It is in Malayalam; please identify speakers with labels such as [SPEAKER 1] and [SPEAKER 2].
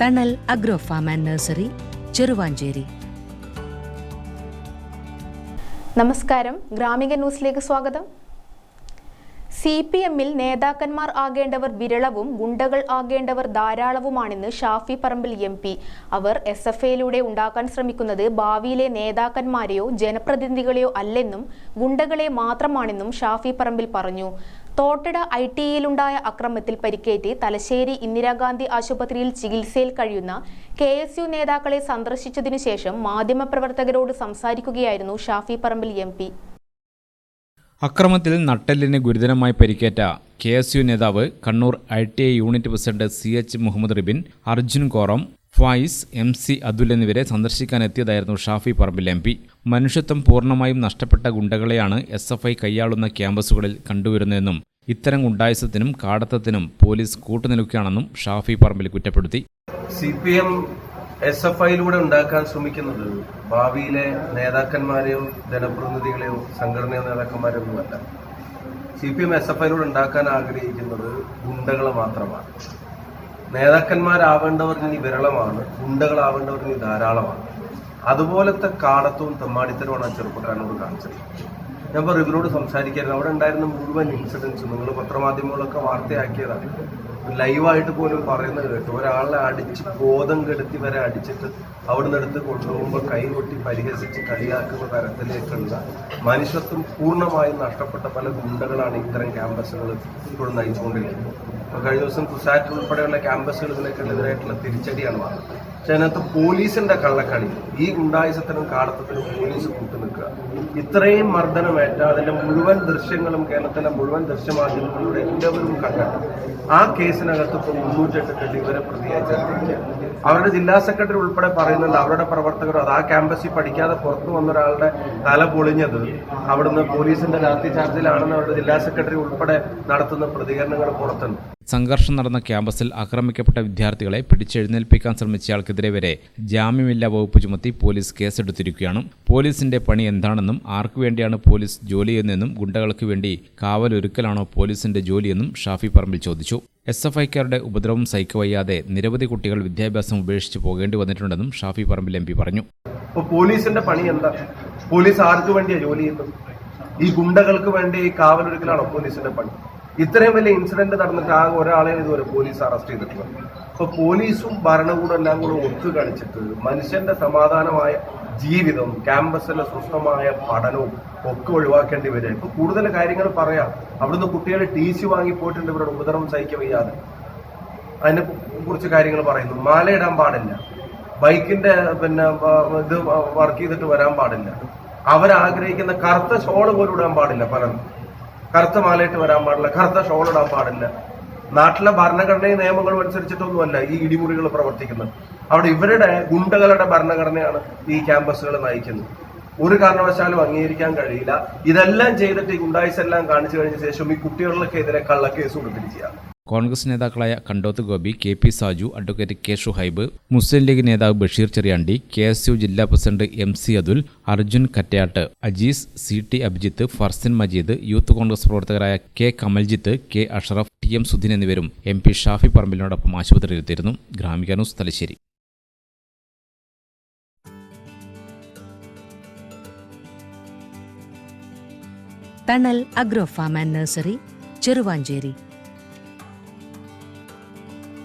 [SPEAKER 1] Thanal agro farm and nursery Cheruvanchery
[SPEAKER 2] നമസ്കാരം. ഗ്രാമിക ന്യൂസിലേക്ക് സ്വാഗതം. സി പി എമ്മിൽ നേതാക്കന്മാർ ആകേണ്ടവർ വിരളവും ഗുണ്ടകൾ ആകേണ്ടവർ ധാരാളവുമാണെന്ന് ഷാഫി പറമ്പിൽ എം പി. അവർ എസ് എഫ് എയിലൂടെ ഉണ്ടാക്കാൻ ശ്രമിക്കുന്നത് ഭാവിയിലെ നേതാക്കന്മാരെയോ ജനപ്രതിനിധികളെയോ അല്ലെന്നും ഗുണ്ടകളെ മാത്രമാണെന്നും ഷാഫി പറമ്പിൽ പറഞ്ഞു. തോട്ടട ഐ ടി ഇയിലുണ്ടായ അക്രമത്തിൽ പരിക്കേറ്റ് തലശ്ശേരി ഇന്ദിരാഗാന്ധി ആശുപത്രിയിൽ ചികിത്സയിൽ കഴിയുന്ന കെ എസ് യു നേതാക്കളെ സന്ദർശിച്ചതിനു ശേഷം മാധ്യമപ്രവർത്തകരോട് സംസാരിക്കുകയായിരുന്നു ഷാഫി പറമ്പിൽ എം പി.
[SPEAKER 3] അക്രമത്തിൽ നട്ടെല്ലിന് ഗുരുതരമായി പരിക്കേറ്റ കെ എസ് യു നേതാവ് Kannur I T I unit president C H Muhammad Ribin Arjun Koram Fayis M C Athul എന്നിവരെ സന്ദർശിക്കാനെത്തിയതായിരുന്നു ഷാഫി പറമ്പിൽ എം പി. മനുഷ്യത്വം പൂർണമായും നഷ്ടപ്പെട്ട ഗുണ്ടകളെയാണ് എസ് എഫ് ഐ കൈയാളുന്ന ക്യാമ്പസുകളിൽ കണ്ടുവരുന്നതെന്നും ഇത്തരം ഗുണ്ടായുസത്തിനും കാടത്തത്തിനും പോലീസ് കൂട്ടുനിൽക്കുകയാണെന്നും ഷാഫി പറമ്പിൽ കുറ്റപ്പെടുത്തി.
[SPEAKER 4] C P M S F ഐയിലൂടെ ഉണ്ടാക്കാൻ ശ്രമിക്കുന്നത് ഭാവിയിലെ നേതാക്കന്മാരെയോ ജനപ്രതിനിധികളെയോ സംഘടനയോ നേതാക്കന്മാരെയോ ഒന്നുമല്ല C P M S F ഐയിലൂടെ ഉണ്ടാക്കാൻ ആഗ്രഹിക്കുന്നത് ഗുണ്ടകളെ മാത്രമാണ്. നേതാക്കന്മാരാവേണ്ടവർ ഇനി വിരളമാണ് ഗുണ്ടകളാവേണ്ടവർ ഇനി ധാരാളമാണ്. അതുപോലത്തെ കാടത്തവും തെമ്മാടിത്തരമാണ് ചെറുപ്പക്കാരനോട് കാണിച്ചത്. ഞാൻ ഇപ്പോൾ ഇവരോട് സംസാരിക്കായിരുന്നു അവിടെ ഉണ്ടായിരുന്ന മുഴുവൻ ഇൻസിഡൻസും നിങ്ങൾ പത്രമാധ്യമങ്ങളൊക്കെ വാർത്തയാക്കിയതാണ്. ലൈവായിട്ട് പോലും പറയുന്നത് കേട്ടു. ഒരാളെ അടിച്ച് ബോധം കെടുത്തി വരെ അടിച്ചിട്ട് അവിടുന്ന് എടുത്ത് കൊണ്ടുപോകുമ്പോൾ കൈ കൊട്ടി പരിഹസിച്ച് കളിയാക്കുന്ന തരത്തിലേക്കുള്ള മനുഷ്യത്വം പൂർണമായും നഷ്ടപ്പെട്ട പല ഗുണ്ടകളാണ് ഇത്തരം ക്യാമ്പസുകൾ ഇപ്പോഴും നയിച്ചുകൊണ്ടിരിക്കുന്നത്. അപ്പോൾ കഴിഞ്ഞ ദിവസം കുസാറ്റ് ഉൾപ്പെടെയുള്ള ക്യാമ്പസുകൾ ഇതിനൊക്കെതിരായിട്ടുള്ള തിരിച്ചടിയാണ് വന്നത്. പക്ഷെ അതിനകത്ത് പോലീസിന്റെ കള്ളക്കളി. ഈ ഗുണ്ടായുസത്തിനും കാടത്തത്തിനും പോലീസ് കൂട്ടുനിൽക്കുക. ഇത്രയും മർദ്ദനമേറ്റ അതിന്റെ മുഴുവൻ ദൃശ്യങ്ങളും കേരളത്തിലെ മുഴുവൻ ദൃശ്യമാധ്യമങ്ങളിലൂടെ എല്ലാവരും കണ്ടിട്ടുണ്ട് ആ കേസിനകത്ത് ഇപ്പോൾ മുന്നൂറ്റെട്ട് കെട്ടി ഇവരെ പ്രതിയായി ചേർത്തിരിക്കുക അവരുടെ ജില്ലാ സെക്രട്ടറി ഉൾപ്പെടെ പറയുന്നുണ്ട് അവരുടെ പ്രവർത്തകർ അത് ആ ക്യാമ്പസിൽ പഠിക്കാതെ പുറത്തു വന്ന ഒരാളുടെ തല പൊളിഞ്ഞത് അവിടുന്ന് പോലീസിന്റെ ലാത്തി ചാർജിലാണെന്ന് അവരുടെ ജില്ലാ സെക്രട്ടറി ഉൾപ്പെടെ നടത്തുന്ന പ്രതികരണങ്ങൾ പുറത്തുണ്ട്.
[SPEAKER 3] സംഘർഷം നടന്ന ക്യാമ്പസിൽ ആക്രമിക്കപ്പെട്ട വിദ്യാർത്ഥികളെ പിടിച്ചെഴുന്നേൽപ്പിക്കാൻ ശ്രമിച്ചയാൾക്കെതിരെ വരെ ജാമ്യമില്ലാ വകുപ്പ് ചുമത്തി പോലീസ് കേസെടുത്തിരിക്കുകയാണ്. പോലീസിന്റെ പണി എന്താണെന്നും ആർക്കു വേണ്ടിയാണ് പോലീസ് ജോലി ഗുണ്ടകൾക്ക് വേണ്ടി കാവലൊരുക്കലാണോ പോലീസിന്റെ ജോലിയെന്നും ഷാഫി പറമ്പിൽ ചോദിച്ചു. എസ് എഫ് ഐക്കാരുടെ ഉപദ്രവം സഹിക്കവയ്യാതെ നിരവധി കുട്ടികൾ വിദ്യാഭ്യാസം ഉപേക്ഷിച്ച് പോകേണ്ടി വന്നിട്ടുണ്ടെന്നും ഷാഫി പറമ്പിൽ എം പി പറഞ്ഞു.
[SPEAKER 4] അപ്പോൾ പോലീസിന്റെ പണി എന്താ? പോലീസ് ആർക്ക് വേണ്ടിയാ ജോലി ചെയ്യുന്നത്? ഈ ഗുണ്ടകൾക്ക് വേണ്ടി കാവലൊരുക്കലാണോ പോലീസിന്റെ പണി? ഇത്രയും വലിയ ഇൻസിഡന്റ് നടന്നിട്ട് ആകെ ഒരാളെ ഇതുവരെ പോലീസ് അറസ്റ്റ് ചെയ്തിട്ടുള്ളത് അപ്പൊ പോലീസും ഭരണകൂടം എല്ലാം കൂടെ ഒത്തു കളിച്ചിട്ട് മനുഷ്യന്റെ സമാധാനമായ ജീവിതം ക്യാമ്പസിലെ സ്വസ്ഥമായ പഠനവും ഒക്കെ ഒഴിവാക്കേണ്ടി വരിക. ഇപ്പൊ കൂടുതൽ കാര്യങ്ങൾ പറയാം. അവിടുന്ന് കുട്ടികൾ ടി സി വാങ്ങി പോയിട്ടുണ്ട്. ഇവരുടെ ഉപദ്രവം സഹിക്ക വയ്യാതെ അതിനെ കുറിച്ച് കാര്യങ്ങൾ പറയുന്നു. മാലയിടാൻ പാടില്ല. ബൈക്കിന്റെ പിന്നെ ഇത് വർക്ക് ചെയ്തിട്ട് വരാൻ പാടില്ല. അവരാഗ്രഹിക്കുന്ന കറുത്ത ഷോൾ പോലും ഇടാൻ പാടില്ല പലരും കറുത്ത മാലയിട്ട് വരാൻ പാടില്ല. കറുത്ത ഷോൾ ഇടാൻ പാടില്ല. നാട്ടിലെ ഭരണഘടനയും നിയമങ്ങളും അനുസരിച്ചിട്ടൊന്നുമല്ല ഈ ഇടിമുറികൾ പ്രവർത്തിക്കുന്നത്. അവിടെ ഇവരുടെ ഗുണ്ടകളുടെ ഭരണഘടനയാണ് ഈ ക്യാമ്പസുകൾ നയിക്കുന്നത്. ഒരു കാരണവശാലും അംഗീകരിക്കാൻ കഴിയില്ല. ഇതെല്ലാം ചെയ്തിട്ട് ഈ ഗുണ്ടായിസ് എല്ലാം കാണിച്ചു കഴിഞ്ഞ ശേഷം ഈ കുട്ടികൾക്കെതിരെ കള്ളക്കേസ് കൊടുത്തിരിക്കുകയാണ്.
[SPEAKER 3] കോൺഗ്രസ് നേതാക്കളായ Kandoth Gopi K P Saju advocate K Shuhaib Muslim League നേതാവ് Basheer Cheriyandi K S U ജില്ലാ president M C Athul Arjun Kattayat Ajees C T Abhijith Farsin Majeed youth Congress പ്രവർത്തകരായ K Kamaljith K Ashraf T M Sudheen എന്നിവരും എം പി ഷാഫി പറമ്പിലിനോടൊപ്പം ആശുപത്രിയിലെത്തിയിരുന്നു Gramika news Thalassery.
[SPEAKER 1] Thanal agro farm and nursery Cheruvanchery.